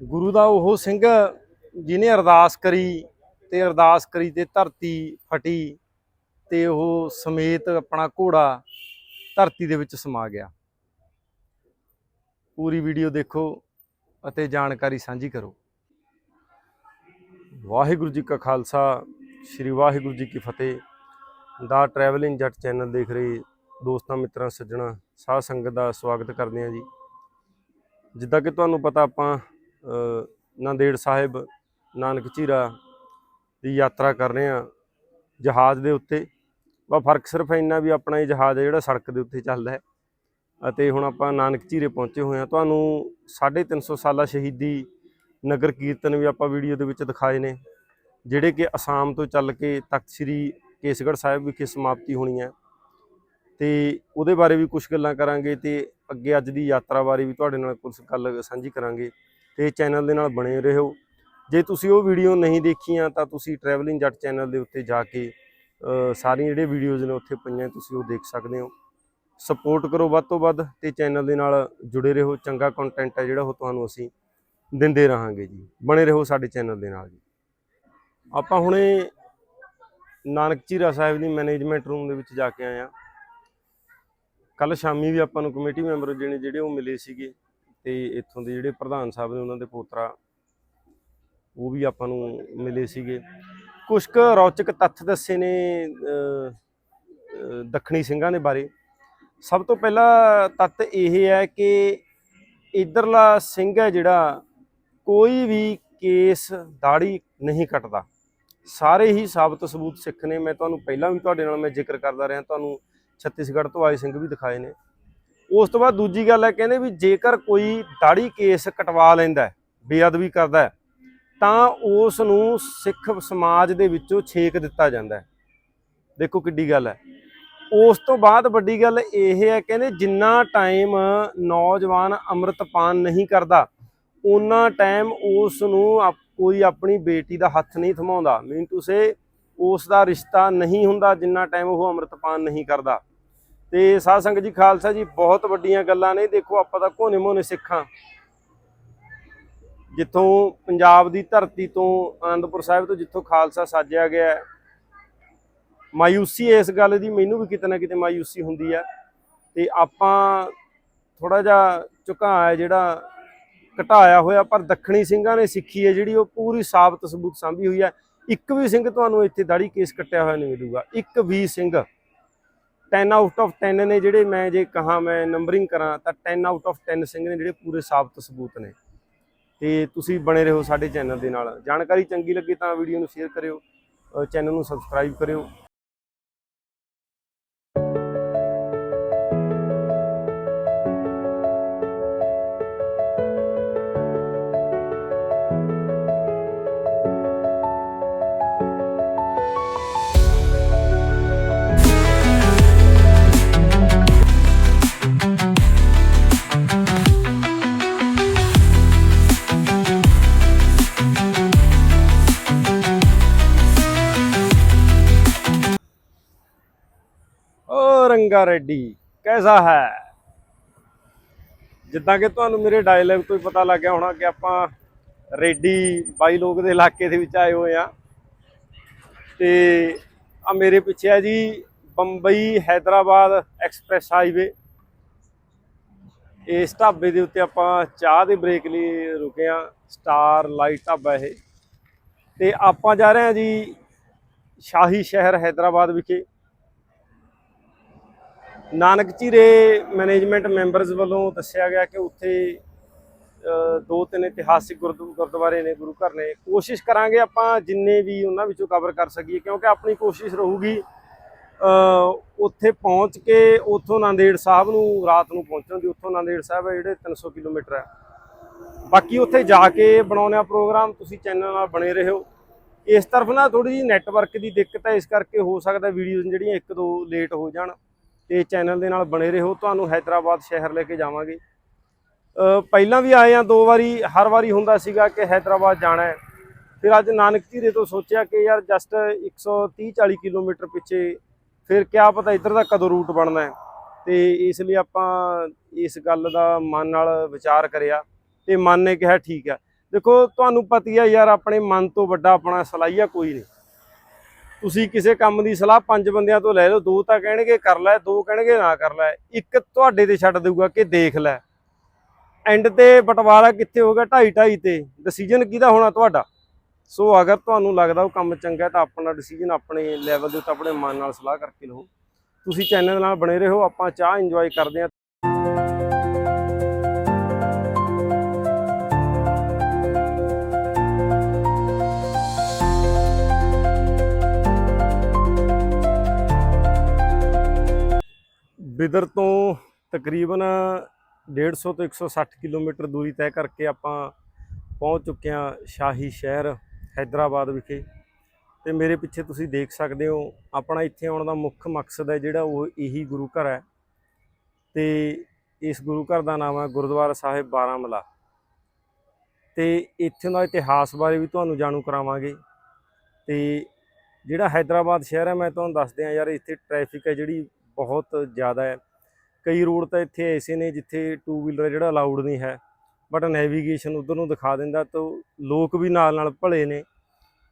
ਗੁਰੂ ਦਾ ਉਹ ਸਿੰਘ ਜਿਹਨੇ ਅਰਦਾਸ ਕਰੀ ਤੇ ਅਰਦਾਸ ਕਰੀ ਤੇ ਧਰਤੀ ਫਟੀ ਤੇ ਉਹ ਸਮੇਤ ਆਪਣਾ ਘੋੜਾ ਧਰਤੀ ਦੇ ਵਿੱਚ ਸਮਾ ਗਿਆ। ਪੂਰੀ ਵੀਡੀਓ ਦੇਖੋ ਅਤੇ ਜਾਣਕਾਰੀ ਸਾਂਝੀ ਕਰੋ। ਵਾਹਿਗੁਰੂ ਜੀ ਕਾ ਖਾਲਸਾ, ਸ੍ਰੀ ਵਾਹਿਗੁਰੂ ਜੀ ਕੀ ਫਤਿਹ। ਦਾ ਟਰੈਵਲਿੰਗ ਜੱਟ ਚੈਨਲ ਦੇਖ ਰਹੇ ਦੋਸਤਾਂ, ਮਿੱਤਰਾਂ, ਸੱਜਣਾ, ਸਾਧ ਸੰਗਤ ਦਾ ਸਵਾਗਤ ਕਰਦੇ ਹਾਂ ਜੀ। ਜਿੱਦਾਂ ਕਿ ਤੁਹਾਨੂੰ ਪਤਾ ਆਪਾਂ ਨਾਂਦੇੜ ਸਾਹਿਬ, ਨਾਨਕ ਝੀਰਾ ਦੀ ਯਾਤਰਾ ਕਰ ਰਹੇ ਹਾਂ ਜਹਾਜ਼ ਦੇ ਉੱਤੇ। ਵਾ ਫ਼ਰਕ ਸਿਰਫ ਇੰਨਾ ਵੀ ਆਪਣਾ ਇਹ ਜਹਾਜ਼ ਹੈ ਜਿਹੜਾ ਸੜਕ ਦੇ ਉੱਤੇ ਚੱਲਦਾ ਹੈ। ਅਤੇ ਹੁਣ ਆਪਾਂ ਨਾਨਕ ਝੀਰੇ ਪਹੁੰਚੇ ਹੋਏ ਹਾਂ। ਤੁਹਾਨੂੰ 350 ਸਾਲਾ ਸ਼ਹੀਦੀ ਨਗਰ ਕੀਰਤਨ ਵੀ ਆਪਾਂ ਵੀਡੀਓ ਦੇ ਵਿੱਚ ਦਿਖਾਏ ਨੇ, ਜਿਹੜੇ ਕਿ ਅਸਾਮ ਤੋਂ ਚੱਲ ਕੇ ਤਖਤ ਸ੍ਰੀ ਕੇਸਗੜ੍ਹ ਸਾਹਿਬ ਵਿਖੇ ਸਮਾਪਤੀ ਹੋਣੀ ਹੈ। ਤੇ ਉਹਦੇ ਬਾਰੇ ਵੀ ਕੁਝ ਗੱਲਾਂ ਕਰਾਂਗੇ ਤੇ ਅੱਗੇ ਅੱਜ ਦੀ ਯਾਤਰਾ ਬਾਰੇ ਵੀ ਤੁਹਾਡੇ ਨਾਲ ਕੁਝ ਗੱਲ ਸਾਂਝੀ ਕਰਾਂਗੇ। ਤੇ ਚੈਨਲ ਦੇ ਨਾਲ ਬਣੇ ਰਹੋ। ਜੇ ਤੁਸੀਂ ਉਹ ਵੀਡੀਓ ਨਹੀਂ ਦੇਖੀਆਂ, ਤਾਂ ਤੁਸੀਂ ਟਰੈਵਲਿੰਗ ਜੱਟ ਚੈਨਲ ਦੇ ਉੱਤੇ ਜਾ ਕੇ ਸਾਰੀਆਂ ਜਿਹੜੇ ਵੀਡੀਓਜ਼ ਨੇ ਉੱਥੇ ਪਈਆਂ, ਤੁਸੀਂ ਉਹ ਦੇਖ ਸਕਦੇ ਹੋ। ਸਪੋਰਟ ਕਰੋ ਵੱਧ ਤੋਂ ਵੱਧ ਤੇ ਚੈਨਲ ਦੇ ਨਾਲ ਜੁੜੇ ਰਹੋ। ਚੰਗਾ ਕੰਟੈਂਟ ਹੈ ਜਿਹੜਾ ਉਹ ਤੁਹਾਨੂੰ ਅਸੀਂ ਦਿੰਦੇ ਰਹਾਂਗੇ ਜੀ। ਬਣੇ ਰਹੋ ਸਾਡੇ ਚੈਨਲ ਦੇ ਨਾਲ ਜੀ। ਆਪਾਂ ਹੁਣੇ ਨਾਨਕ ਝੀਰਾ ਸਾਹਿਬ ਦੀ ਮੈਨੇਜਮੈਂਟ ਰੂਮ ਦੇ ਵਿੱਚ ਜਾ ਕੇ ਆਏ ਆ ਕੱਲ ਸ਼ਾਮੀ ਵੀ ਆਪਾਂ ਨੂੰ ਕਮੇਟੀ ਮੈਂਬਰ ਜਿਹੜੇ ਜਿਹੜੇ ਉਹ ਮਿਲੇ ਸੀਗੇ। ਤੇ ਇੱਥੋਂ ਦੇ ਜਿਹੜੇ ਪ੍ਰਧਾਨ ਸਾਹਿਬ ਨੇ ਉਹਨਾਂ ਦੇ ਪੋਤਰਾ, ਉਹ ਵੀ ਆਪਾਂ ਨੂੰ ਮਿਲੇ ਸੀਗੇ। ਕੁਝ ਕੁ ਰੌਚਕ ਤੱਥ ਦੱਸੇ ਨੇ ਦੱਖਣੀ ਸਿੰਘਾਂ ਦੇ ਬਾਰੇ। ਸਭ ਤੋਂ ਪਹਿਲਾ ਤੱਤ ਇਹ ਹੈ ਕਿ ਇਧਰਲਾ ਸਿੰਘ ਹੈ ਜਿਹੜਾ ਕੋਈ ਵੀ ਕੇਸ ਦਾੜੀ ਨਹੀਂ ਕੱਟਦਾ। ਸਾਰੇ ਹੀ ਸਾਬਤ ਸਬੂਤ ਸਿੱਖ ਨੇ। ਮੈਂ ਤੁਹਾਨੂੰ ਪਹਿਲਾਂ ਵੀ ਤੁਹਾਡੇ ਨਾਲ ਮੈਂ ਜ਼ਿਕਰ ਕਰਦਾ ਰਿਹਾ। ਤੁਹਾਨੂੰ ਛੱਤੀਸਗੜ੍ਹ ਤੋਂ ਆਏ ਸਿੰਘ ਵੀ ਦਿਖਾਏ ਨੇ। ਉਸ ਤੋਂ ਬਾਅਦ ਦੂਜੀ ਗੱਲ ਹੈ ਕਹਿੰਦੇ ਵੀ ਜੇਕਰ ਕੋਈ ਦਾੜੀ ਕੇਸ ਕਟਵਾ ਲੈਂਦਾ ਬੇਅਦਬੀ ਕਰਦਾ ਤਾਂ ਉਸ ਨੂੰ ਸਿੱਖ ਸਮਾਜ ਦੇ ਵਿੱਚੋਂ ਛੇਕ ਦਿੱਤਾ ਜਾਂਦਾ ਦੇਖੋ ਕਿੱਡੀ ਗੱਲ ਹੈ। ਉਸ ਤੋਂ ਬਾਅਦ ਵੱਡੀ ਗੱਲ ਇਹ ਹੈ ਕਹਿੰਦੇ ਜਿੰਨਾ ਟਾਈਮ ਨੌਜਵਾਨ ਅੰਮ੍ਰਿਤਪਾਨ ਨਹੀਂ ਕਰਦਾ ਉਹਨਾਂ ਟਾਈਮ ਉਸ ਨੂੰ ਆਪ- ਕੋਈ ਆਪਣੀ ਬੇਟੀ ਦਾ ਹੱਥ ਨਹੀਂ ਥਮਾਉਂਦਾ। ਮੀਨ ਟੂ ਸੇ ਉਸ ਦਾ ਰਿਸ਼ਤਾ ਨਹੀਂ ਹੁੰਦਾ ਜਿੰਨਾ ਟਾਈਮ ਉਹ ਅੰਮ੍ਰਿਤਪਾਨ ਨਹੀਂ ਕਰਦਾ। ਤੇ ਸਾਧ ਸੰਗਤ ਜੀ ਖਾਲਸਾ ਜੀ ਬਹੁਤ ਵੱਡੀਆਂ ਗੱਲਾਂ ਨੇ। ਦੇਖੋ ਆਪਾਂ ਤਾਂ ਕੋਨੇ ਮੋਨੇ ਸਿੱਖਾਂ। ਜਿੱਥੋਂ ਪੰਜਾਬ ਦੀ ਧਰਤੀ ਤੋਂ ਆਨੰਦਪੁਰ ਸਾਹਿਬ ਤੋਂ ਜਿੱਥੋਂ ਖਾਲਸਾ ਸਾਜਿਆ ਗਿਆ ਹੈ, ਮਾਯੂਸੀ ਇਸ ਗੱਲ ਦੀ ਮੈਨੂੰ ਵੀ ਕਿਤੇ ਨਾ ਕਿਤੇ ਮਾਯੂਸੀ ਹੁੰਦੀ ਹੈ। ਤੇ ਆਪਾਂ ਥੋੜਾ ਜਿਹਾ ਝੁਕਾਅ ਹੈ ਜਿਹੜਾ ਘਟਾਇਆ ਹੋਇਆ ਪਰ ਦੱਖਣੀ ਸਿੰਘਾਂ ਨੇ ਸਿੱਖੀ ਹੈ ਜਿਹੜੀ ਉਹ ਪੂਰੀ ਸਾਬਤ ਸਬੂਤ ਸਾਂਭੀ ਹੋਈ ਹੈ। ਇੱਕ ਵੀ ਸਿੰਘ ਤੁਹਾਨੂੰ ਇੱਥੇ ਦਾੜੀ ਕੇਸ ਕੱਟਿਆ ਹੋਇਆ ਨਹੀਂ ਮਿਲੂਗਾ। ਇੱਕ ਵੀ ਸਿੰਘ 10 ਆਊਟ ਆਫ 10 ਨੇ ਜਿਹੜੇ ਮੈਂ ਜੇ ਕਹਾ, ਮੈਂ ਨੰਬਰਿੰਗ ਕਰਾਂ, ਤਾਂ 10 ਆਊਟ ਆਫ 10 ਸਿੰਘ ਨੇ ਜਿਹੜੇ ਪੂਰੇ ਸਾਬਤ ਸਬੂਤ ਨੇ। ਤੇ ਤੁਸੀਂ ਬਣੇ ਰਹੋ ਸਾਡੇ ਚੈਨਲ ਦੇ ਨਾਲ। ਜਾਣਕਾਰੀ ਚੰਗੀ ਲੱਗੀ ਤਾਂ ਵੀਡੀਓ ਨੂੰ ਸ਼ੇਅਰ ਕਰਿਓ ਚੈਨਲ ਨੂੰ ਸਬਸਕ੍ਰਾਈਬ ਕਰਿਓ। रंगा रेड्डी कैसा है ਜਿੱਦਾਂ ਕਿ ਤੁਹਾਨੂੰ ਮੇਰੇ ਡਾਇਲੌਗ ਤੋਂ ਹੀ ਪਤਾ ਲੱਗ ਗਿਆ ਹੋਣਾ ਕਿ ਆਪਾਂ ਰੇਡੀ ਬਾਈ ਲੋਕ ਦੇ ਇਲਾਕੇ ਦੇ ਵਿੱਚ ਆਏ ਹੋਏ ਆ ਤੇ ਆ ਮੇਰੇ ਪਿੱਛੇ ਆ ਜੀ ਬੰਬਈ ਹైదరాబాద్ ਐਕਸਪ੍ਰੈਸ ਹਾਈਵੇ। ਇਸ ਢਾਬੇ ਦੇ ਉੱਤੇ ਆਪਾਂ ਚਾਹ ਦੇ ਬ੍ਰੇਕ ਲਈ ਰੁਕੇ ਆ ਸਟਾਰ ਲਾਈਟ ਢਾਬਾ ਇਹ। ਤੇ ਆਪਾਂ ਜਾ ਰਹੇ ਆ ਜੀ ਸ਼ਾਹੀ ਸ਼ਹਿਰ ਹైదరాబాద్ ਵਿਖੇ। ਨਾਨਕ ਝੀਰੇ ਮੈਨੇਜਮੈਂਟ ਮੈਂਬਰਸ ਵੱਲੋਂ ਦੱਸਿਆ ਗਿਆ ਕਿ ਉੱਥੇ ਦੋ ਤਿੰਨ ਇਤਿਹਾਸਿਕ ਗੁਰਦੁ- ਗੁਰਦੁਆਰੇ ਨੇ, ਗੁਰੂ ਘਰ ਨੇ। ਕੋਸ਼ਿਸ਼ ਕਰਾਂਗੇ ਆਪਾਂ ਜਿੰਨੇ ਵੀ ਉਹਨਾਂ ਵਿੱਚੋਂ ਕਵਰ ਕਰ ਸਕੀਏ, ਕਿਉਂਕਿ ਆਪਣੀ ਕੋਸ਼ਿਸ਼ ਰਹੂਗੀ ਉੱਥੇ ਪਹੁੰਚ ਕੇ ਉੱਥੋਂ ਨਾਂਦੇੜ ਸਾਹਿਬ ਨੂੰ, ਰਾਤ ਨੂੰ ਪਹੁੰਚਣ ਦੀ। ਉੱਥੋਂ ਨਾਂਦੇੜ ਸਾਹਿਬ ਹੈ ਜਿਹੜੇ 300 ਕਿਲੋਮੀਟਰ ਹੈ। ਬਾਕੀ ਉੱਥੇ ਜਾ ਕੇ ਬਣਾਉਂਦੇ ਪ੍ਰੋਗਰਾਮ, ਤੁਸੀਂ ਚੈਨਲ ਨਾਲ ਬਣੇ ਰਹੋ। ਇਸ ਤਰਫ ਨਾ ਥੋੜੀ ਜਿਹੀ ਨੈਟਵਰਕ ਦੀ ਦਿੱਕਤ ਹੈ, ਇਸ ਕਰਕੇ ਹੋ ਸਕਦਾ ਵੀਡੀਓਜ਼ ਜਿਹੜੀਆਂ ਇੱਕ ਦੋ ਲੇਟ ਹੋ ਜਾਣ। ਤੇ ਚੈਨਲ ਦੇ ਨਾਲ ਬਣੇ ਰਹੋ। ਤੁਹਾਨੂੰ ਹైదరాబాద్ ਸ਼ਹਿਰ ਲੈ ਕੇ ਜਾਵਾਂਗੇ। ਪਹਿਲਾਂ ਵੀ ਆਏ ਆ, ਦੋ ਵਾਰੀ, ਹਰ ਵਾਰੀ ਹੁੰਦਾ ਸੀਗਾ ਕਿ ਹైదరాబాద్ ਜਾਣਾ ਹੈ। ਫਿਰ ਅੱਜ ਨਾਨਕ ਧੀਰੇ ਤੋਂ ਸੋਚਿਆ ਕਿ ਯਾਰ ਜਸਟ 130 40 ਕਿਲੋਮੀਟਰ ਪਿੱਛੇ ਫਿਰ ਕਿਆ ਪਤਾ ਇੱਧਰ ਦਾ ਕਦੋਂ ਰੂਟ ਬਣਨਾ ਹੈ। ਤੇ ਇਸ ਲਈ ਆਪਾਂ ਇਸ ਗੱਲ ਦਾ ਮਨ ਨਾਲ ਵਿਚਾਰ ਕਰਿਆ ਤੇ ਮਨ ਨੇ ਕਿਹਾ ਠੀਕ ਹੈ। ਦੇਖੋ, ਤੁਹਾਨੂੰ ਪਤੀ ਆ ਯਾਰ, ਆਪਣੇ ਮਨ ਤੋਂ ਵੱਡਾ ਆਪਣਾ ਸਲਾਈਆ ਕੋਈ ਨਹੀਂ। ਤੁਸੀਂ ਕਿਸੇ ਕੰਮ ਦੀ ਸਲਾਹ ਪੰਜ ਬੰਦਿਆਂ ਤੋਂ ਲੈ ਲਓ, ਦੋ ਤਾਂ ਕਹਿਣਗੇ ਕਰ ਲੈ, ਦੋ ਕਹਿਣਗੇ ਨਾ ਕਰ ਲੈ। ਇੱਕ ਤੁਹਾਡੇ ਤੇ ਛੱਡ ਦੇਊਗਾ ਕਿ ਦੇਖ ਲੈ। ਐਂਡ ਤੇ ਬਟਵਾਰਾ ਕਿੱਥੇ ਹੋਗਾ ਢਾਈ ਢਾਈ ਤੇ। ਡਿਸੀਜਨ ਕਿਹਦਾ ਹੋਣਾ ਤੁਹਾਡਾ? ਸੋ ਅਗਰ ਤੁਹਾਨੂੰ ਲੱਗਦਾ ਉਹ ਕੰਮ ਚੰਗਾ ਤਾਂ ਆਪਣਾ ਡਿਸੀਜਨ ਆਪਣੇ ਲੈਵਲ ਦੇ ਉੱਤੇ ਆਪਣੇ ਮਨ ਨਾਲ ਸਲਾਹ ਕਰਕੇ ਲਓ ਤੁਸੀਂ ਚੈਨਲ ਨਾਲ ਬਣੇ ਰਹੋ, ਆਪਾਂ ਚਾਹ ਇੰਜੋਏ ਕਰਦੇ ਹਾਂ। ਬਿਦਰ ਤੋਂ ਤਕਰੀਬਨ 150 ਤੋਂ 160 ਕਿਲੋਮੀਟਰ ਦੂਰੀ ਤੈਅ ਕਰਕੇ ਆਪਾਂ ਪਹੁੰਚ ਚੁੱਕੇ ਹਾਂ ਸ਼ਾਹੀ ਸ਼ਹਿਰ, ਹੈਦਰਾਬਾਦ ਵਿਖੇ। ਤੇ ਮੇਰੇ ਪਿੱਛੇ ਤੁਸੀਂ ਦੇਖ ਸਕਦੇ ਹੋ, ਆਪਣਾ ਇੱਥੇ ਆਉਣ ਦਾ ਮੁੱਖ ਮਕਸਦ ਹੈ ਜਿਹੜਾ ਉਹ ਇਹੀ ਗੁਰੂ ਘਰ ਹੈ। ਤੇ ਇਸ ਗੁਰੂ ਘਰ ਦਾ ਨਾਮ ਹੈ ਗੁਰਦੁਆਰਾ ਸਾਹਿਬ ਬਾਰਾਮਲਾ। ਤੇ ਇੱਥੇ ਦਾ ਇਤਿਹਾਸ ਬਾਰੇ ਵੀ ਤੁਹਾਨੂੰ ਜਾਣੂ ਕਰਾਵਾਂਗੇ। ਤੇ ਜਿਹੜਾ ਹੈਦਰਾਬਾਦ ਸ਼ਹਿਰ ਹੈ, ਮੈਂ ਤੁਹਾਨੂੰ ਦੱਸ ਦਿਆਂ ਯਾਰ, ਇੱਥੇ ਟ੍ਰੈਫਿਕ ਹੈ ਜਿਹੜੀ ਬਹੁਤ ਜ਼ਿਆਦਾ ਹੈ। ਕਈ ਰੋਡ ਤਾਂ ਇੱਥੇ ਐਸੇ ਨੇ ਜਿੱਥੇ ਟੂ ਵੀਲਰ ਜਿਹੜਾ ਅਲਾਉਡ ਨਹੀਂ ਹੈ। ਬਟ ਨੈਵੀਗੇਸ਼ਨ ਉਧਰ ਨੂੰ ਦਿਖਾ ਦਿੰਦਾ ਤਾਂ ਲੋਕ ਵੀ ਨਾਲ ਨਾਲ ਭਲੇ ਨੇ।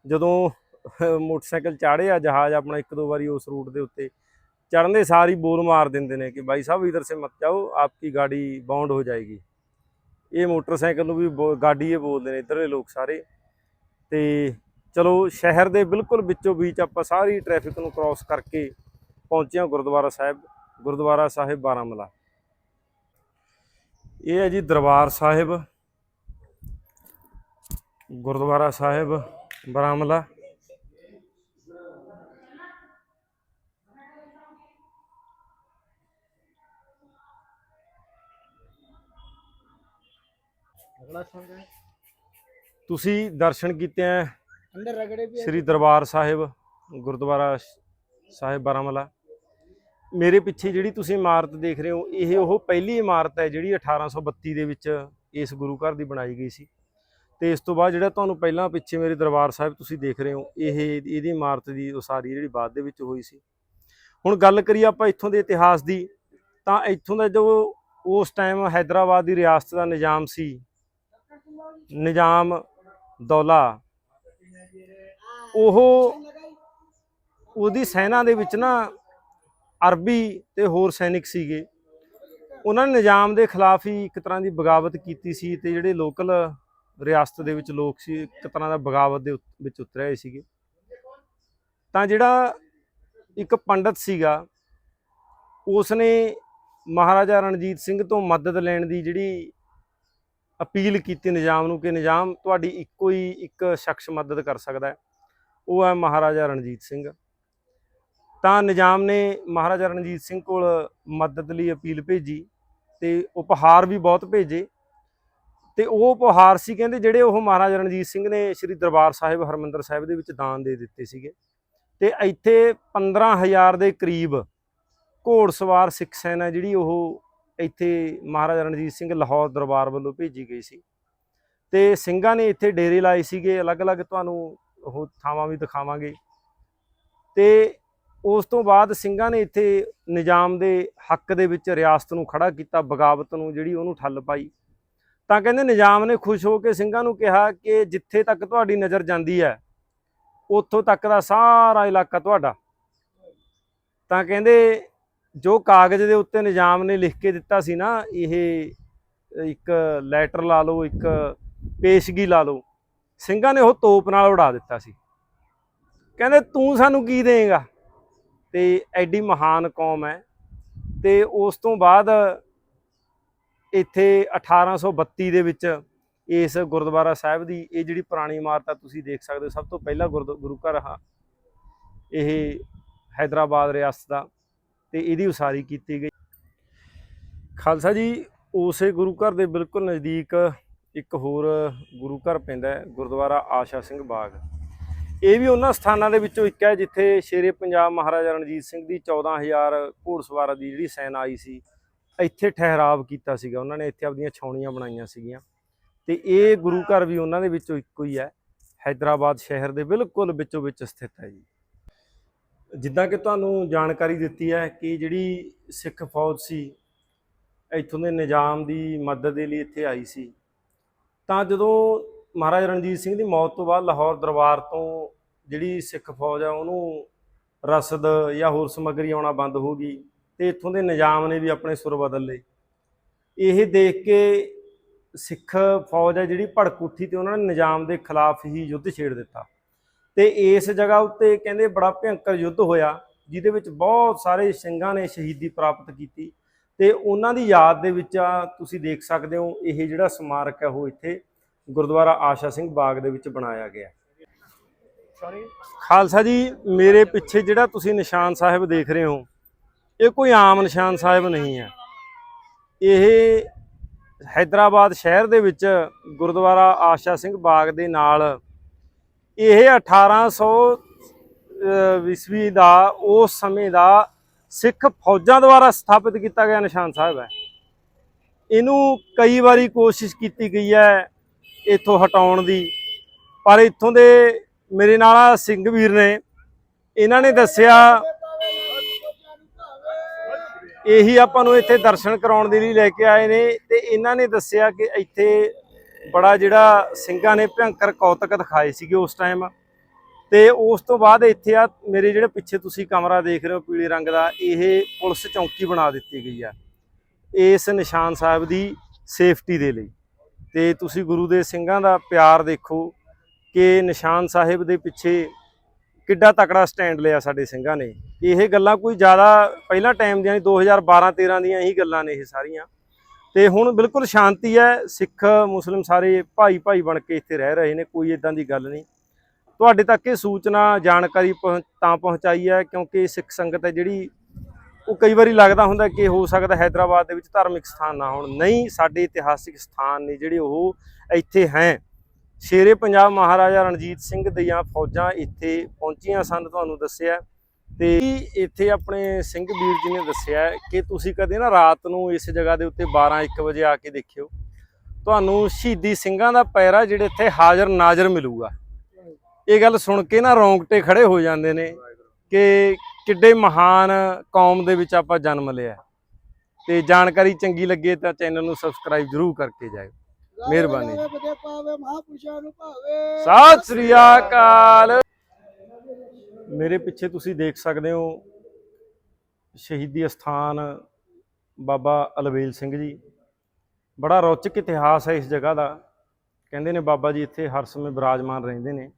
ਜਦੋਂ ਮੋਟਰਸਾਈਕਲ ਚਾੜੇ ਆ ਜਹਾਜ਼ ਆਪਣਾ ਇੱਕ ਦੋ ਵਾਰੀ ਉਸ ਰੂਟ ਦੇ ਉੱਤੇ, ਚੜ੍ਹਦੇ ਸਾਰ ਹੀ ਬੋਲ ਮਾਰ ਦਿੰਦੇ ਨੇ ਕਿ ਭਾਈ ਸਾਹਿਬ ਇਧਰ ਸੇ ਮਤ ਜਾਓ, ਆਪਕੀ ਗਾੜੀ ਬਾਉਂਡ ਹੋ ਜਾਏਗੀ। ਇਹ ਮੋਟਰਸਾਈਕਲ ਨੂੰ ਵੀ ਬੋ- ਗਾਡੀ ਇਹ ਬੋਲਦੇ ਨੇ ਇੱਧਰਲੇ ਲੋਕ ਸਾਰੇ। ਤੇ ਚਲੋ ਸ਼ਹਿਰ ਦੇ ਬਿਲਕੁਲ ਵਿੱਚੋਂ ਵਿੱਚ ਆਪਾਂ ਸਾਰੀ ਟ੍ਰੈਫਿਕ ਨੂੰ ਕ੍ਰਾਸ ਕਰਕੇ ਪਹੁੰਚਿਆ ਗੁਰਦੁਆਰਾ ਸਾਹਿਬ ਗੁਰਦੁਆਰਾ ਸਾਹਿਬ ਬਾਰਾਮਲਾ। ਇਹ ਹੈ ਜੀ ਦਰਬਾਰ ਸਾਹਿਬ ਗੁਰਦੁਆਰਾ ਸਾਹਿਬ ਬਾਰਾਮਲਾ। ਤੁਸੀਂ ਦਰਸ਼ਨ ਕੀਤੇ ਆ ਅੰਦਰ ਰਗੜੇ ਵੀ ਸ੍ਰੀ ਦਰਬਾਰ ਸਾਹਿਬ ਗੁਰਦੁਆਰਾ ਸਾਹਿਬ ਬਾਰਾਮਲਾ। ਮੇਰੇ ਪਿੱਛੇ ਜਿਹੜੀ ਤੁਸੀਂ ਇਮਾਰਤ ਦੇਖ ਰਹੇ ਹੋ, ਇਹ ਉਹ ਪਹਿਲੀ ਇਮਾਰਤ ਹੈ ਜਿਹੜੀ 1832 ਦੇ ਵਿੱਚ ਇਸ ਗੁਰੂ ਘਰ ਦੀ ਬਣਾਈ ਗਈ ਸੀ। ਤੇ ਇਸ ਤੋਂ ਬਾਅਦ ਜਿਹੜਾ ਤੁਹਾਨੂੰ ਪਹਿਲਾਂ ਪਿੱਛੇ ਮੇਰੇ ਦਰਬਾਰ ਸਾਹਿਬ ਤੁਸੀਂ ਦੇਖ ਰਹੇ ਹੋ, ਇਹ ਇਹਦੀ ਇਮਾਰਤ ਦੀ ਉਸਾਰੀ ਜਿਹੜੀ ਬਾਅਦ ਦੇ ਵਿੱਚ ਹੋਈ ਸੀ। ਹੁਣ ਗੱਲ ਕਰੀਏ ਆਪਾਂ ਇੱਥੋਂ ਦੇ ਇਤਿਹਾਸ ਦੀ, ਤਾਂ ਇੱਥੋਂ ਦਾ ਜੋ ਉਸ ਟਾਈਮ ਹੈਦਰਾਬਾਦ ਦੀ ਰਿਆਸਤ ਦਾ ਨਿਜ਼ਾਮ ਸੀ, ਨਿਜ਼ਾਮ ਦੌਲਾ, ਉਹ ਉਹਦੀ ਸੈਨਾ ਦੇ ਵਿੱਚ ਨਾ ਅਰਬੀ ਤੇ ਹੋਰ ਸੈਨਿਕ ਸੀਗੇ। ਉਹਨਾਂ ਨੇ ਨਿਜ਼ਾਮ ਦੇ ਖਿਲਾਫ ਹੀ ਇੱਕ ਤਰ੍ਹਾਂ ਦੀ ਬਗਾਵਤ ਕੀਤੀ ਸੀ ਤੇ ਜਿਹੜੇ ਲੋਕਲ ਰਿਆਸਤ ਦੇ ਵਿੱਚ ਲੋਕ ਸੀ, ਇੱਕ ਤਰ੍ਹਾਂ ਦਾ ਬਗਾਵਤ ਦੇ ਉਤ- ਵਿੱਚ ਉਤਰੇ ਹੋਏ ਸੀਗੇ। ਤਾਂ ਜਿਹੜਾ ਇੱਕ ਪੰਡਤ ਸੀਗਾ ਉਸ ਨੇ ਮਹਾਰਾਜਾ ਰਣਜੀਤ ਸਿੰਘ ਤੋਂ ਮਦਦ ਲੈਣ ਦੀ ਜਿਹੜੀ ਅਪੀਲ ਕੀਤੀ ਨਿਜ਼ਾਮ ਨੂੰ ਕਿ ਨਿਜ਼ਾਮ ਤੁਹਾਡੀ ਇੱਕੋ ਹੀ ਇੱਕ ਸ਼ਖਸ ਮਦਦ ਕਰ ਸਕਦਾ ਹੈ, ਉਹ ਹੈ ਮਹਾਰਾਜਾ ਰਣਜੀਤ ਸਿੰਘ। ਤਾਂ ਨਿਜ਼ਾਮ ਨੇ ਮਹਾਰਾਜਾ ਰਣਜੀਤ ਸਿੰਘ ਕੋਲ ਮਦਦ ਲਈ ਅਪੀਲ ਭੇਜੀ ਤੇ ਉਪਹਾਰ ਵੀ ਬਹੁਤ ਭੇਜੇ। ਤੇ ਉਹ ਉਪਹਾਰ ਸੀ ਕਹਿੰਦੇ ਜਿਹੜੇ ਉਹ ਮਹਾਰਾਜਾ ਰਣਜੀਤ ਸਿੰਘ ਨੇ ਸ੍ਰੀ ਦਰਬਾਰ ਸਾਹਿਬ ਹਰਮੰਦਰ ਸਾਹਿਬ ਦੇ ਵਿੱਚ ਦਾਨ ਦੇ ਦਿੱਤੇ ਸੀਗੇ। ਤੇ ਇੱਥੇ 15000 ਦੇ ਕਰੀਬ ਘੋੜਸਵਾਰ ਸਿੱਖ ਸੈਨਾ ਜਿਹੜੀ ਉਹ ਇੱਥੇ ਮਹਾਰਾਜਾ ਰਣਜੀਤ ਸਿੰਘ ਲਾਹੌਰ ਦਰਬਾਰ ਵੱਲੋਂ ਭੇਜੀ ਗਈ ਸੀ। ਤੇ ਸਿੰਘਾਂ ਨੇ ਇੱਥੇ ਡੇਰੇ ਲਾਏ ਸੀਗੇ, ਅਲੱਗ-ਅਲੱਗ ਤੁਹਾਨੂੰ ਉਹ ਥਾਵਾਂ ਵੀ ਦਿਖਾਵਾਂਗੇ। ਤੇ ਉਸ ਤੋਂ ਬਾਅਦ ਸਿੰਘਾਂ ਨੇ ਇੱਥੇ ਨਿਜ਼ਾਮ ਦੇ ਹੱਕ ਦੇ ਵਿੱਚ ਰਿਆਸਤ ਨੂੰ ਖੜਾ ਕੀਤਾ, ਬਗਾਵਤ ਨੂੰ ਜਿਹੜੀ ਉਹਨੂੰ ਠੱਲ ਪਾਈ। ਤਾਂ ਕਹਿੰਦੇ ਨਿਜ਼ਾਮ ਨੇ ਖੁਸ਼ ਹੋ ਕੇ ਸਿੰਘਾਂ ਨੂੰ ਕਿਹਾ ਕਿ ਜਿੱਥੇ ਤੱਕ ਤੁਹਾਡੀ ਨਜ਼ਰ ਜਾਂਦੀ ਹੈ, ਉੱਥੋਂ ਤੱਕ ਦਾ ਸਾਰਾ ਇਲਾਕਾ ਤੁਹਾਡਾ। ਤਾਂ ਕਹਿੰਦੇ ਜੋ ਕਾਗਜ਼ ਦੇ ਉੱਤੇ ਨਿਜ਼ਾਮ ਨੇ ਲਿਖ ਕੇ ਦਿੱਤਾ ਸੀ ਨਾ, ਇਹ ਇੱਕ ਲੈਟਰ ਲਾ ਲਓ, ਇੱਕ ਪੇਸ਼ਗੀ ਲਾ ਲਓ, ਸਿੰਘਾਂ ਨੇ ਉਹ ਤੋਪ ਨਾਲ ਉਡਾ ਦਿੱਤਾ ਸੀ। ਕਹਿੰਦੇ ਤੂੰ ਸਾਨੂੰ ਕੀ ਦੇਂਗਾ ਤੇ ਐਡੀ ਮਹਾਨ ਕੌਮ ਹੈ। ਤੇ ਉਸ ਤੋਂ ਬਾਅਦ ਇੱਥੇ 1832 ਦੇ ਵਿੱਚ ਇਸ ਗੁਰਦੁਆਰਾ ਸਾਹਿਬ ਦੀ ਇਹ ਜਿਹੜੀ ਪੁਰਾਣੀ ਇਮਾਰਤ ਆ ਤੁਸੀਂ ਦੇਖ ਸਕਦੇ ਹੋ, ਸਭ ਤੋਂ ਪਹਿਲਾ ਗੁਰਦ- ਗੁਰੂ ਘਰ ਆ। ਇਹ ਹੈਦਰਾਬਾਦ ਰਿਆਸਤ ਦਾ ਤੇ ਇਹਦੀ ਉਸਾਰੀ ਕੀਤੀ ਗਈ। ਖਾਲਸਾ ਜੀ, ਉਸੇ ਗੁਰੂ ਘਰ ਦੇ ਬਿਲਕੁਲ ਨਜ਼ਦੀਕ ਇੱਕ ਹੋਰ ਗੁਰੂ ਘਰ ਪੈਂਦਾ ਗੁਰਦੁਆਰਾ ਆਸ਼ਾ ਸਿੰਘ ਬਾਗ। ਇਹ ਵੀ ਉਹਨਾਂ ਸਥਾਨਾਂ ਦੇ ਵਿੱਚੋਂ ਇੱਕ ਹੈ ਜਿੱਥੇ ਸ਼ੇਰੇ ਪੰਜਾਬ ਮਹਾਰਾਜਾ ਰਣਜੀਤ ਸਿੰਘ ਦੀ 14000 ਘੋੜਸਵਾਰਾਂ ਦੀ ਜਿਹੜੀ ਸੈਨਾ ਆਈ ਸੀ, ਇੱਥੇ ਠਹਿਰਾਵ ਕੀਤਾ ਸੀਗਾ। ਉਹਨਾਂ ਨੇ ਇੱਥੇ ਆਪਣੀਆਂ ਛਾਉਣੀਆਂ ਬਣਾਈਆਂ ਸੀਗੀਆਂ। ਤੇ ਇਹ ਗੁਰੂ ਘਰ ਵੀ ਉਹਨਾਂ ਦੇ ਵਿੱਚੋਂ ਇੱਕੋ ਹੀ ਹੈ। ਹੈਦਰਾਬਾਦ ਸ਼ਹਿਰ ਦੇ ਬਿਲਕੁਲ ਵਿੱਚੋਂ ਵਿੱਚ ਸਥਿਤ ਹੈ ਜੀ। ਜਿੱਦਾਂ ਕਿ ਤੁਹਾਨੂੰ ਜਾਣਕਾਰੀ ਦਿੱਤੀ ਹੈ ਕਿ ਜਿਹੜੀ ਸਿੱਖ ਫੌਜ ਸੀ, ਇੱਥੋਂ ਦੇ ਨਿਜ਼ਾਮ ਦੀ ਮਦਦ ਦੇ ਲਈ ਇੱਥੇ ਆਈ ਸੀ। ਤਾਂ ਜਦੋਂ ਮਹਾਰਾਜਾ ਰਣਜੀਤ ਸਿੰਘ ਦੀ ਮੌਤ ਤੋਂ ਬਾਅਦ ਲਾਹੌਰ ਦਰਬਾਰ ਤੋਂ ਜਿਹੜੀ ਸਿੱਖ ਫੌਜ ਆ, ਉਹਨੂੰ ਰਸਦ ਜਾਂ ਹੋਰ ਸਮੱਗਰੀ ਆਉਣਾ ਬੰਦ ਹੋ ਗਈ ਤੇ ਇੱਥੋਂ ਦੇ ਨਿਜ਼ਾਮ ਨੇ ਵੀ ਆਪਣੇ ਸੁਰ ਬਦਲ ਲਏ। ਇਹ ਦੇਖ ਕੇ ਸਿੱਖ ਫੌਜ ਹੈ ਜਿਹੜੀ ਭੜਕ ਉੱਠੀ ਤੇ ਉਹਨਾਂ ਨੇ ਨਿਜ਼ਾਮ ਦੇ ਖਿਲਾਫ ਹੀ ਯੁੱਧ ਛੇੜ ਦਿੱਤਾ। ਤੇ ਇਸ ਜਗ੍ਹਾ ਉੱਤੇ ਕਹਿੰਦੇ ਬੜਾ ਭਿਅੰਕਰ ਯੁੱਧ ਹੋਇਆ, ਜਿਹਦੇ ਵਿੱਚ ਬਹੁਤ ਸਾਰੇ ਸਿੰਘਾਂ ਨੇ ਸ਼ਹੀਦੀ ਪ੍ਰਾਪਤ ਕੀਤੀ। ਤੇ ਉਹਨਾਂ ਦੀ ਯਾਦ ਦੇ ਵਿੱਚ ਤੁਸੀਂ ਦੇਖ ਸਕਦੇ ਹੋ, ਇਹ ਜਿਹੜਾ ਸਮਾਰਕ ਹੈ ਉਹ ਇੱਥੇ ਗੁਰਦੁਆਰਾ ਆਸ਼ਾ ਸਿੰਘ ਬਾਗ ਦੇ ਵਿੱਚ ਬਣਾਇਆ ਗਿਆ। ਖਾਲਸਾ ਜੀ ਮੇਰੇ ਪਿੱਛੇ ਜਿਹੜਾ ਤੁਸੀਂ ਨਿਸ਼ਾਨ ਸਾਹਿਬ ਦੇਖ ਰਹੇ ਹੋ ਇਹ ਕੋਈ ਆਮ ਨਿਸ਼ਾਨ ਸਾਹਿਬ ਨਹੀਂ ਹੈ। ਇਹ ਹైదరాబాద్ ਸ਼ਹਿਰ ਦੇ ਵਿੱਚ ਗੁਰਦੁਆਰਾ ਆਸ਼ਾ ਸਿੰਘ ਬਾਗ ਦੇ ਨਾਲ ਇਹ 1800 ਈਸਵੀ ਦਾ ਉਸ ਸਮੇਂ ਦਾ ਸਿੱਖ ਫੌਜਾਂ ਦੁਆਰਾ ਸਥਾਪਿਤ ਕੀਤਾ ਗਿਆ ਨਿਸ਼ਾਨ ਸਾਹਿਬ ਹੈ। ਇਹਨੂੰ ਕਈ ਵਾਰੀ ਕੋਸ਼ਿਸ਼ ਕੀਤੀ ਗਈ ਹੈ ਇੱਥੋਂ ਹਟਾਉਣ ਦੀ। ਪਰ ਇੱਥੋਂ ਦੇ ਮੇਰੇ ਨਾਲ ਸਿੰਘ ਵੀਰ ਨੇ, ਇਹਨਾਂ ਨੇ ਦੱਸਿਆ, ਇਹੀ ਆਪਾਂ ਨੂੰ ਇੱਥੇ ਦਰਸ਼ਨ ਕਰਾਉਣ ਦੇ ਲਈ ਲੈ ਕੇ ਆਏ ਨੇ ਤੇ ਇਹਨਾਂ ਨੇ ਦੱਸਿਆ ਕਿ ਇੱਥੇ ਬੜਾ ਜਿਹੜਾ ਸਿੰਘਾਂ ਨੇ ਭਿਅੰਕਰ ਕੌਤਕ ਦਿਖਾਏ ਸੀਗੇ ਉਸ ਟਾਈਮ ਤੇ ਉਸ ਤੋਂ ਬਾਅਦ ਇੱਥੇ ਆ ਮੇਰੇ ਜਿਹੜੇ ਪਿੱਛੇ ਤੁਸੀਂ ਕਮਰਾ ਦੇਖ ਰਹੇ ਹੋ ਪੀਲੇ ਰੰਗ ਦਾ, ਇਹ ਪੁਲਿਸ ਚੌਂਕੀ ਬਣਾ ਦਿੱਤੀ ਗਈ ਆ। ਇਸ ਨਿਸ਼ਾਨ ਸਾਹਿਬ ਦੀ ਸੇਫਟੀ ਦੇ ਲਈ। ਤੇ ਤੁਸੀਂ ਗੁਰੂ ਦੇ ਸਿੰਘਾਂ ਦਾ ਪਿਆਰ ਦੇਖੋ ਕਿ ਨਿਸ਼ਾਨ ਸਾਹਿਬ ਦੇ ਪਿੱਛੇ ਕਿੱਡਾ ਤਕੜਾ ਸਟੈਂਡ ਲਿਆ ਸਾਡੇ ਸਿੰਘਾਂ ਨੇ। ਇਹ ਗੱਲਾਂ ਕੋਈ ਜ਼ਿਆਦਾ ਪਹਿਲਾਂ ਟਾਈਮ ਦੀਆਂ ਨਹੀਂ 2012 13 ਦੀਆਂ ਹੀ ਗੱਲਾਂ ਨੇ ਇਹ ਸਾਰੀਆਂ। ਤੇ ਹੁਣ ਬਿਲਕੁਲ ਸ਼ਾਂਤੀ ਹੈ, ਸਿੱਖ, ਮੁਸਲਿਮ ਸਾਰੇ ਭਾਈ ਭਾਈ ਬਣ ਕੇ ਇੱਥੇ ਰਹਿ ਰਹੇ ਨੇ, ਕੋਈ ਇਦਾਂ ਦੀ ਗੱਲ ਨਹੀਂ। ਤੁਹਾਡੇ ਤੱਕ ਇਹ ਸੂਚਨਾ, ਜਾਣਕਾਰੀ ਪਹੁੰ- ਤਾਂ ਪਹੁੰਚਾਈ ਹੈ ਕਿਉਂਕਿ ਸਿੱਖ ਸੰਗਤ ਹੈ ਜਿਹੜੀ ਉਹ ਕਈ ਵਾਰੀ ਲੱਗਦਾ ਹੁੰਦਾ ਕਿ ਹੋ ਸਕਦਾ ਹੈਦਰਾਬਾਦ ਦੇ ਵਿੱਚ ਧਾਰਮਿਕ ਸਥਾਨ ਨਾ ਹੋਣ। ਨਹੀਂ, ਸਾਡੇ ਇਤਿਹਾਸਿਕ ਸਥਾਨ ਨੇ ਜਿਹੜੇ ਉਹ ਇੱਥੇ ਹੈ। ਸ਼ੇਰੇ ਪੰਜਾਬ ਮਹਾਰਾਜਾ ਰਣਜੀਤ ਸਿੰਘ ਦੀਆਂ ਫੌਜਾਂ ਇੱਥੇ ਪਹੁੰਚੀਆਂ ਸਨ, ਤੁਹਾਨੂੰ ਦੱਸਿਆ। ਤੇ ਇੱਥੇ ਆਪਣੇ ਸਿੰਘ ਵੀਰ ਜੀ ਨੇ ਦੱਸਿਆ ਕਿ ਤੁਸੀਂ ਕਦੇ ਨਾ ਰਾਤ ਨੂੰ ਇਸ ਜਗ੍ਹਾ ਦੇ ਉੱਤੇ 12 1 ਵਜੇ ਆ ਕੇ ਦੇਖਿਓ। ਤੁਹਾਨੂੰ ਸ਼ਹੀਦੀ ਸਿੰਘਾਂ ਦਾ ਪੈਰਾ ਜਿਹੜੇ ਇੱਥੇ ਹਾਜ਼ਰ ਨਾਜ਼ਰ ਮਿਲੂਗਾ। ਇਹ ਗੱਲ ਸੁਣ ਕੇ ਨਾ ਰੌਂਗਟੇ ਖੜੇ ਹੋ ਜਾਂਦੇ ਨੇ ਕਿ ਕਿੱਡੇ ਮਹਾਨ ਕੌਮ ਦੇ ਵਿੱਚ ਆਪਾਂ ਜਨਮ ਲਿਆ ਤੇ ਜਾਣਕਾਰੀ ਚੰਗੀ ਲੱਗੇ ਤਾਂ ਚੈਨਲ ਨੂੰ ਸਬਸਕ੍ਰਾਈਬ ਜ਼ਰੂਰ ਕਰਕੇ ਜਾਇਓ। ਮਿਹਰਬਾਨੀ। ਸਤਿ ਸ੍ਰੀ ਅਕਾਲ। ਮੇਰੇ ਪਿੱਛੇ ਤੁਸੀਂ ਦੇਖ ਸਕਦੇ ਹੋ ਸ਼ਹੀਦੀ ਅਸਥਾਨ ਬਾਬਾ ਅਲਵੇਲ ਸਿੰਘ ਜੀ। ਬੜਾ ਰੌਚਕ ਇਤਿਹਾਸ ਹੈ ਇਸ ਜਗ੍ਹਾ ਦਾ। ਕਹਿੰਦੇ ਨੇ ਬਾਬਾ ਜੀ ਇੱਥੇ ਹਰ ਸਮੇਂ ਬਿਰਾਜਮਾਨ ਰਹਿੰਦੇ ਨੇ।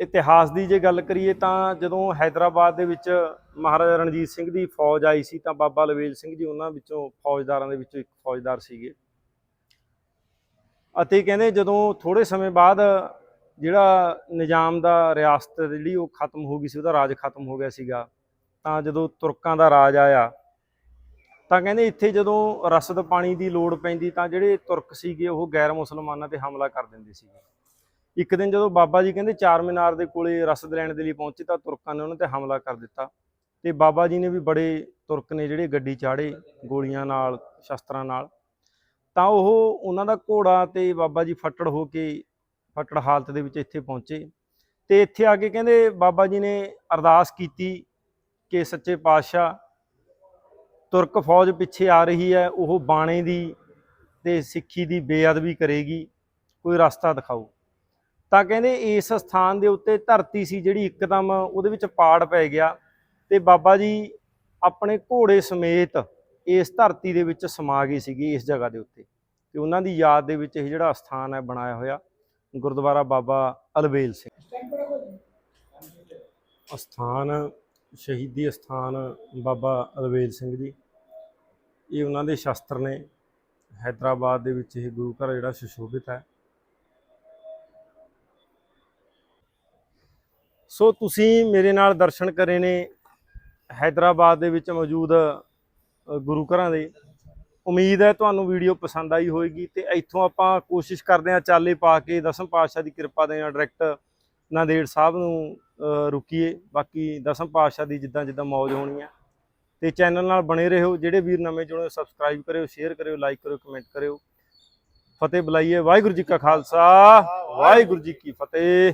ਇਤਿਹਾਸ ਦੀ ਜੇ ਗੱਲ ਕਰੀਏ ਤਾਂ ਜਦੋਂ ਹైదరాబాద్ ਦੇ ਵਿੱਚ ਮਹਾਰਾਜਾ ਰਣਜੀਤ ਸਿੰਘ ਦੀ ਫੌਜ ਆਈ ਸੀ ਤਾਂ ਬਾਬਾ ਲਵੇਲ ਸਿੰਘ ਜੀ ਉਹਨਾਂ ਵਿੱਚੋਂ ਫੌਜਦਾਰਾਂ ਦੇ ਵਿੱਚੋਂ ਇੱਕ ਫੌਜਦਾਰ ਸੀਗੇ। ਅਤੇ ਕਹਿੰਦੇ ਜਦੋਂ ਥੋੜੇ ਸਮੇਂ ਬਾਅਦ ਜਿਹੜਾ ਨਿਜ਼ਾਮ ਦਾ ਰਿਆਸਤ ਜਿਹੜੀ ਉਹ ਖਤਮ ਹੋ ਗਈ ਸੀ, ਉਹਦਾ ਰਾਜ ਖਤਮ ਹੋ ਗਿਆ ਸੀਗਾ, ਤਾਂ ਜਦੋਂ ਤੁਰਕਾਂ ਦਾ ਰਾਜ ਆਇਆ, ਤਾਂ ਕਹਿੰਦੇ ਇੱਥੇ ਜਦੋਂ ਰਸਦ ਪਾਣੀ ਦੀ ਲੋੜ ਪੈਂਦੀ ਤਾਂ ਜਿਹੜੇ ਤੁਰਕ ਸੀਗੇ ਉਹ ਗੈਰ ਮੁਸਲਮਾਨਾਂ ਤੇ ਹਮਲਾ ਕਰ ਦਿੰਦੇ ਸੀਗੇ। ਇੱਕ ਦਿਨ ਜਦੋਂ ਬਾਬਾ ਜੀ ਕਹਿੰਦੇ ਚਾਰ ਮੀਨਾਰ ਦੇ ਕੋਲੇ ਰਸਦ ਲੈਣ ਦੇ ਲਈ ਪਹੁੰਚੇ ਤਾਂ ਤੁਰਕਾਂ ਨੇ ਉਹਨਾਂ ਤੇ ਹਮਲਾ ਕਰ ਦਿੱਤਾ। ਤੇ ਬਾਬਾ ਜੀ ਨੇ ਵੀ ਬੜੇ ਤੁਰਕ ਨੇ ਜਿਹੜੇ ਗੱਡੀ ਚਾੜੇ ਗੋਲੀਆਂ ਨਾਲ, ਸ਼ਸਤਰਾਂ ਨਾਲ। ਤਾਂ ਉਹ ਉਹਨਾਂ ਦਾ ਘੋੜਾ ਤੇ ਬਾਬਾ ਜੀ ਫੱਟੜ ਹੋ ਕੇ, ਫੱਟੜ ਹਾਲਤ ਦੇ ਵਿੱਚ ਇੱਥੇ ਪਹੁੰਚੇ। ਤੇ ਇੱਥੇ ਆ ਕੇ ਕਹਿੰਦੇ ਬਾਬਾ ਜੀ ਨੇ ਅਰਦਾਸ ਕੀਤੀ ਕਿ ਸੱਚੇ ਪਾਤਸ਼ਾਹ ਤੁਰਕ ਫੌਜ ਪਿੱਛੇ ਆ ਰਹੀ ਹੈ, ਉਹ ਬਾਣੇ ਦੀ ਤੇ ਸਿੱਖੀ ਦੀ ਬੇਅਦਬੀ ਕਰੇਗੀ, ਕੋਈ ਰਸਤਾ ਦਿਖਾਓ। ਤਾਂ ਕਹਿੰਦੇ ਇਸ ਸਥਾਨ ਦੇ ਉੱਤੇ ਧਰਤੀ ਸੀ ਜਿਹੜੀ ਇੱਕਦਮ ਉਹਦੇ ਵਿੱਚ ਪਾੜ ਪੈ ਗਿਆ ਤੇ ਬਾਬਾ ਜੀ ਆਪਣੇ ਘੋੜੇ ਸਮੇਤ ਇਸ ਧਰਤੀ ਦੇ ਵਿੱਚ ਸਮਾ ਗਏ ਸੀਗੇ ਇਸ ਜਗ੍ਹਾ ਦੇ ਉੱਤੇ ਤੇ ਉਹਨਾਂ ਦੀ ਯਾਦ ਦੇ ਵਿੱਚ ਇਹ ਜਿਹੜਾ ਸਥਾਨ ਹੈ ਬਣਾਇਆ ਹੋਇਆ ਗੁਰਦੁਆਰਾ ਬਾਬਾ ਅਲਵੇਲ ਸਿੰਘ। ਸਥਾਨ, ਸ਼ਹੀਦੀ ਸਥਾਨ ਬਾਬਾ ਅਲਵੇਲ ਸਿੰਘ ਜੀ। ਇਹ ਉਹਨਾਂ ਦੇ ਸ਼ਸਤਰ ਨੇ। ਹైదరాబాద్ ਦੇ ਵਿੱਚ ਇਹ ਗੁਰੂ ਘਰ ਜਿਹੜਾ ਸੁਸ਼ੋਭਿਤ ਹੈ। ਸੋ ਤੁਸੀਂ ਮੇਰੇ ਨਾਲ ਦਰਸ਼ਨ ਕਰੇ ਨੇ ਹైదరాబాద్ ਦੇ ਵਿੱਚ ਮੌਜੂਦ ਗੁਰੂ ਘਰਾਂ ਦੇ। ਉਮੀਦ ਹੈ ਤੁਹਾਨੂੰ ਵੀਡੀਓ ਪਸੰਦ ਆਈ ਹੋਏਗੀ ਤੇ ਇੱਥੋਂ ਆਪਾਂ ਕੋਸ਼ਿਸ਼ ਕਰਦੇ ਹਾਂ ਚਾਲੇ ਪਾ ਕੇ ਦਸਮ ਪਾਤਸ਼ਾਹ ਦੀ ਕਿਰਪਾ ਦੇ ਨਾਲ ਡਾਇਰੈਕਟ ਨਾਂਦੇੜ ਸਾਹਿਬ ਨੂੰ ਰੁਕੀਏ। ਬਾਕੀ ਦਸਮ ਪਾਤਸ਼ਾਹ ਦੀ ਜਿੱਦਾਂ ਜਿੱਦਾਂ ਮੌਜ ਹੋਣੀ ਹੈ ਤੇ ਚੈਨਲ ਨਾਲ ਬਣੇ ਰਹੋ, ਜਿਹੜੇ ਵੀਰ ਨਵੇਂ ਜੁੜੇ ਸਬਸਕ੍ਰਾਈਬ ਕਰਿਓ ਸ਼ੇਅਰ ਕਰਿਓ ਲਾਈਕ ਕਰਿਓ ਕਮੈਂਟ ਕਰਿਓ। ਫਤਿਹ ਬੁਲਾਈਏ। ਵਾਹਿਗੁਰੂ ਜੀ ਕਾ ਖਾਲਸਾ, ਵਾਹਿਗੁਰੂ ਜੀ ਕੀ ਫਤਿਹ।